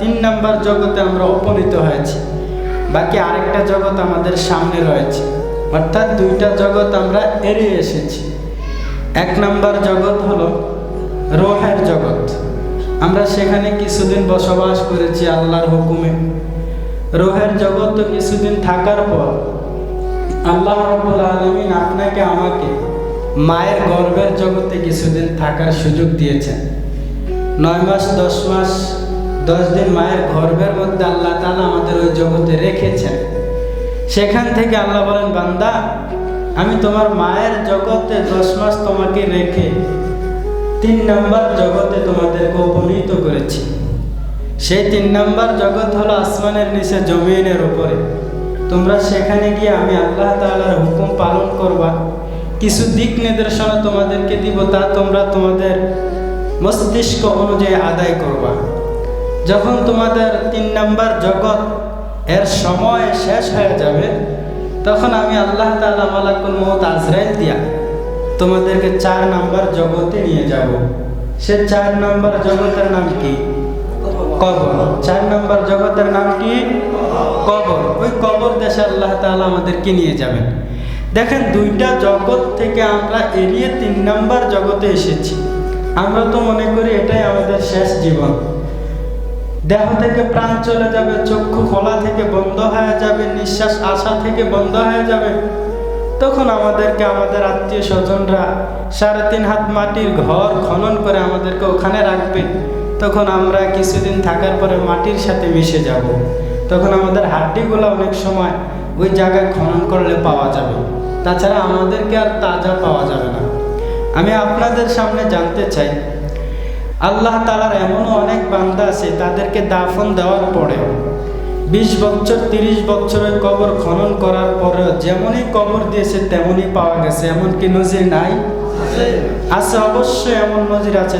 তিন নাম্বার জগতে আমরা উপনীত হয়েছি। বাকি আরেকটা জগৎ আমাদের সামনে রয়েছে। অর্থাৎ দুইটা জগৎ আমরা এড়িয়ে এসেছি। এক নাম্বার জগৎ হলো রোহের জগৎ। আমরা সেখানে কিছুদিন বসবাস করেছি আল্লাহর হুকুমে। রোহের জগৎ তো কিছুদিন থাকার পর আল্লাহ রব্বুল আলমিন আপনাকে আমাকে মায়ের গর্ভের জগতে কিছুদিন থাকার সুযোগ দিয়েছেন। নয় মাস, দশ মাস দশ দিন মায়ের গর্ভের মধ্যে আল্লাহ তালা আমাদের ওই জগতে রেখেছেন। সেখান থেকে আল্লাহ বলেন, বান্দা, আমি তোমার মায়ের জগতে দশ মাস তোমাকে রেখে তিন নাম্বার জগতে তোমাদেরকে উপনীত করেছি। সেই তিন নাম্বার জগৎ হলো আসমানের নিচে জমিনের উপরে। তোমরা সেখানে গিয়ে আমি আল্লাহ তাআলার হুকুম পালন করবা। কিছু দিক নির্দেশনা তোমাদেরকে দিব, তা তোমরা তোমাদের মস্তিষ্ক অনুযায়ী আদায় করবা। যখন তোমাদের তিন নাম্বার জগৎ এর সময় শেষ হয়ে যাবে, তখন আমি আল্লাহ তাআলা মালাকুল মত আজরাইল দিয়া তোমাদেরকে চার নাম্বার জগতে নিয়ে যাব। সে চার নাম্বার জগতের নাম কি? কবর। চার নম্বর জগতের নাম কি? কবর। ওই কবর দেশে আল্লাহ তাআলা আমাদেরকে নিয়ে যাবেন। দেখেন দুইটা জগৎ থেকে আমরা এড়িয়ে তিন নাম্বার জগতে এসেছি। আমরা তো মনে করি এটাই আমাদের শেষ জীবন। দেহ থেকে প্রাণ চলে যাবে, চক্ষু খোলা থেকে বন্ধ হয়ে যাবে, নিঃশ্বাস আসা থেকে বন্ধ হয়ে যাবে। তখন আমাদেরকে আমাদের আত্মীয় স্বজনরা সাড়ে তিন হাত মাটির ঘর খনন করে আমাদেরকে ওখানে রাখবে। তখন আমরা কিছুদিন থাকার পরে মাটির সাথে মিশে যাব। তখন আমাদের হাড্ডিগুলো অনেক সময় ওই জায়গায় খনন করলে পাওয়া যাবে। তাছাড়া আমাদেরকে আর তাজা পাওয়া যাবে না। আমি আপনাদের সামনে জানতে চাই আল্লাহ তালার এমনও অনেক বান্দা আছে, তাদেরকে দাফন দেওয়ার পরে বিশ বছর, তিরিশ বছরের কবর খনন করার পরেও যেমনই কবর দিয়েছে, তেমনই পাওয়া গেছে এমন কি নজির নাই? আছে, অবশ্যই এমন নজির আছে।